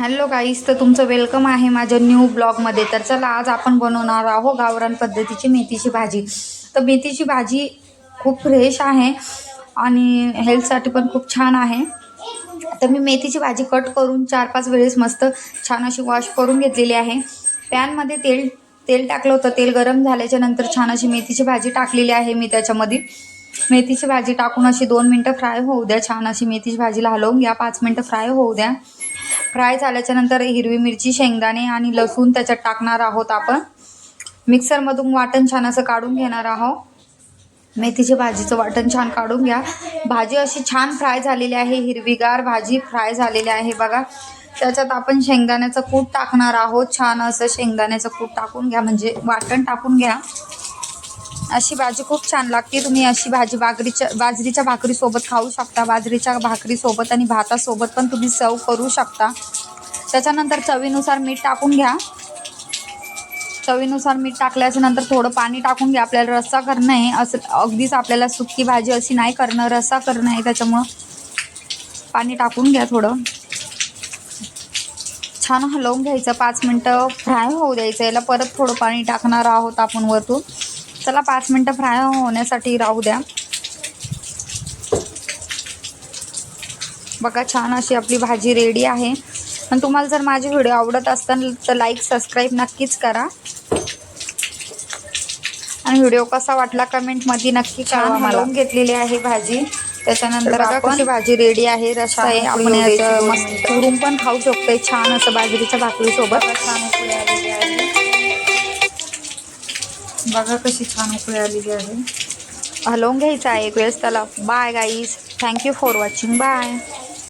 Hello गाईस तर तुमचं welcome आहे माझ्या न्यू ब्लॉगमध्ये तर चला आज आपण बनवणार आहोत गावरान पद्धतीची मेथीची भाजी. तर मेथीची भाजी खूप फ्रेश आहे आणि हेल्थसाठी पण खूप छान आहे. तर मी मेथीची भाजी कट करून चार पाच वेळेस मस्त छान अशी वॉश करून घेतलेली आहे. पॅनमध्ये तेल तेल टाकलं होतं. तेल गरम झाल्याच्यानंतर छान अशी मेथीची भाजी टाकलेली आहे मी त्याच्यामध्ये. मेथीची भाजी टाकून अशी दोन मिनटं फ्राय होऊ द्या. छान अशी मेथीची भाजीला हलवून घ्या. पाच मिनटं फ्राय होऊ द्या. फ्राय झाल्याच्यानंतर हिरवी मिरची शेंगदाणे आणि लसूण त्याच्यात टाकणार आहोत आपण. मिक्सरमधून वाटण छान असं काढून घेणार आहोत. मेथीची भाजीचं वाटण छान काढून घ्या. भाजी अशी छान फ्राय झालेली आहे हिरवीगार भाजी फ्राय झालेली आहे बघा. त्याच्यात आपण शेंगदाण्याचं कूट टाकणार आहोत. छान असं शेंगदाण्याचं कूट टाकून घ्या म्हणजे वाटण टाकून घ्या. अशी भाजी खूप छान लागते. तुम्ही अशी भाजी बाजरीच्या बाजरीच्या भाकरीसोबत खाऊ शकता. बाजरीच्या भाकरीसोबत आणि भातासोबत पण तुम्ही सर्व करू शकता. त्याच्यानंतर चवीनुसार मीठ टाकून घ्या. चवीनुसार मीठ टाकल्याच्या नंतर थोडं पाणी टाकून घ्या. आपल्याला रस्सा करणं आहे. असं अगदीच आपल्याला सुकी भाजी अशी नाही करणं. रस्सा करणं आहे. त्याच्यामुळं पाणी टाकून घ्या थोडं. छान हलवून घ्यायचं. पाच मिनटं फ्राय होऊ द्यायचं. याला परत थोडं पाणी टाकणार आहोत आपण वरतून. चला पाच मिनटं फ्राय होण्यासाठी राहू द्या. बघा छान अशी आपली भाजी रेडी आहे. आणि तुम्हाला जर माझे व्हिडिओ आवडत असतील तर लाईक सबस्क्राईब नक्कीच करा. आणि व्हिडिओ कसा वाटला कमेंटमध्ये नक्की कळवा हलवून घेतलेली आहे भाजी. त्याच्यानंतर आपण भाजी रेडी आहे. रस्सा आहे. आपण याचं मस्त करून पण खाऊ शकतो छान असं बाजरीच्या भाकरीसोबत. छान बघा कशी छान उकळी आलेली आहे. हलवून घ्यायचं आहे एक वेळेस त्याला. Bye guys thank you for watching bye